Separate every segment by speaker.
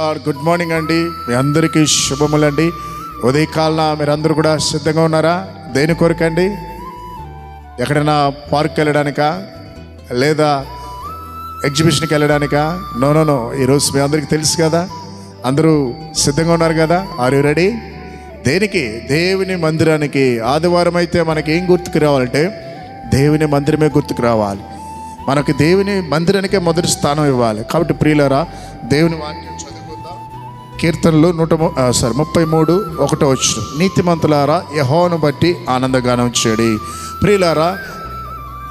Speaker 1: Good morning అండి. మీ అందరికీ శుభములండి. ఉదయకాలన మీరందరూ కూడా సిద్ధంగా ఉన్నారా? దేని కొరకండి? ఎక్కడైనా పార్క్ వెళ్ళడానికా? లేదా ఎగ్జిబిషన్కి వెళ్ళడానికా? నో నో నో ఈరోజు మీ అందరికీ తెలుసు కదా. అందరూ సిద్ధంగా ఉన్నారు కదా? ఆర్ యు రెడీ దేనికి? దేవుని మందిరానికి. ఆదివారం అయితే మనకి ఏం గుర్తుకు రావాలంటే దేవుని మందిరమే గుర్తుకు రావాలి. మనకి దేవుని మందిరానికే మొదటి స్థానం ఇవ్వాలి. కాబట్టి ప్రియులరా దేవుని వాక్యం కీర్తనలు నూట ము- సారీ ముప్పై మూడు ఒకటో వచ్చిన నీతిమంతులారా యహోను బట్టి ఆనందగానం చేయడి ప్రియులారా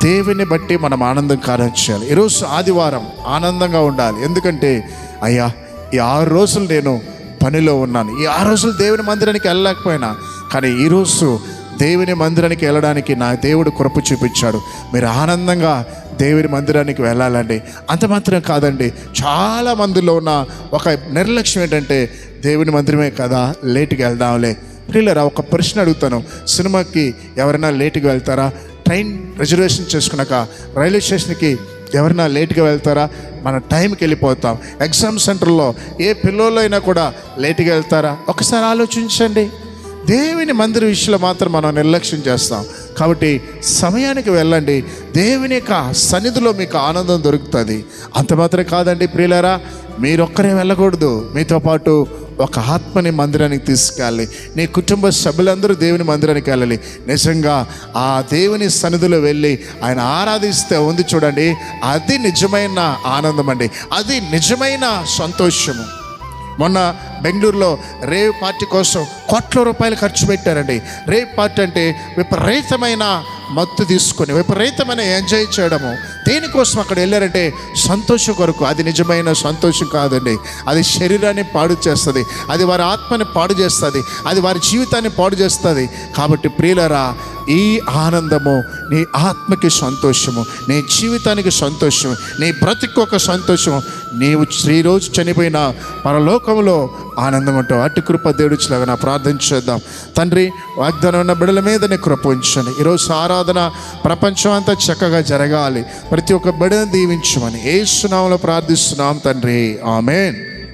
Speaker 1: దేవుని బట్టి మనం ఆనందం కారం చేయాలి. ఈరోజు ఆదివారం ఆనందంగా ఉండాలి. ఎందుకంటే అయ్యా ఈ ఆరు రోజులు నేను పనిలో ఉన్నాను. ఈ ఆరు రోజులు దేవుని మందిరానికి వెళ్ళలేకపోయినా కానీ ఈరోజు దేవుని మందిరానికి వెళ్ళడానికి నా దేవుడు కృప చూపించాడు. మీరు ఆనందంగా దేవుని మందిరానికి వెళ్ళాలండి. అంత మాత్రం కాదండి. చాలా మందిలో ఉన్న ఒక నిర్లక్ష్యం ఏంటంటే దేవుని మందిరమే కదా లేటుగా వెళ్దాంలే. ప్రియులరా ఒక ప్రశ్న అడుగుతాను. సినిమాకి ఎవరైనా లేటుగా వెళ్తారా? ట్రైన్ రిజర్వేషన్ చేసుకున్నాక రైల్వే స్టేషన్కి ఎవరైనా లేట్గా వెళ్తారా? మన టైంకి వెళ్ళిపోతాం. ఎగ్జామ్ సెంటర్లో ఏ పిల్లలైనా కూడా లేట్గా వెళ్తారా? ఒకసారి ఆలోచించండి. దేవుని మందిర విషయంలో మాత్రం మనం నిర్లక్ష్యం చేస్తాం. కాబట్టి సమయానికి వెళ్ళండి. దేవుని యొక్క సన్నిధిలో మీకు ఆనందం దొరుకుతుంది. అంత మాత్రం కాదండి ప్రియులారా మీరొక్కరే వెళ్ళకూడదు. మీతో పాటు ఒక ఆత్మని మందిరానికి తీసుకెళ్ళాలి. నీ కుటుంబ సభ్యులందరూ దేవుని మందిరానికి వెళ్ళాలి. నిజంగా ఆ దేవుని సన్నిధిలో వెళ్ళి ఆయన ఆరాధిస్తే ఉంది చూడండి. అది నిజమైన ఆనందం అండి. అది నిజమైన సంతోషము. మొన్న బెంగళూరులో రేవ్ పార్టీ కోసం కోట్ల రూపాయలు ఖర్చు పెట్టారండి. రేవ్ పార్టీ అంటే విపరీతమైన మత్తు తీసుకొని విపరీతమైన ఎంజాయ్ చేయడము. దేనికోసం అక్కడ వెళ్ళారంటే సంతోషం కొరకు. అది నిజమైన సంతోషం కాదండి. అది శరీరాన్ని పాడు చేస్తుంది. అది వారి ఆత్మని పాడు చేస్తుంది. అది వారి జీవితాన్ని పాడు చేస్తుంది. కాబట్టి ప్రియులరా ఈ ఆనందము నీ ఆత్మకి సంతోషము నీ జీవితానికి సంతోషము నీ బ్రతుకు ఒక సంతోషము. నీవు శ్రీరోజు చనిపోయిన పరలోకంలో ఆనందం ఉంటావు అటు కృప దేవుడిచ్చిలాగా నా ప్రార్థన చేద్దాం. తండ్రి వాగ్దానం ఉన్న బిడల మీద నీ కృప ఉంచండి. ఈరోజు ఆరాధన ప్రపంచం అంతా చక్కగా జరగాలి. ప్రతి ఒక్క బిడను దీవించమని ఏ సునామలో ప్రార్థిస్తున్నాం తండ్రి. ఆమెన్.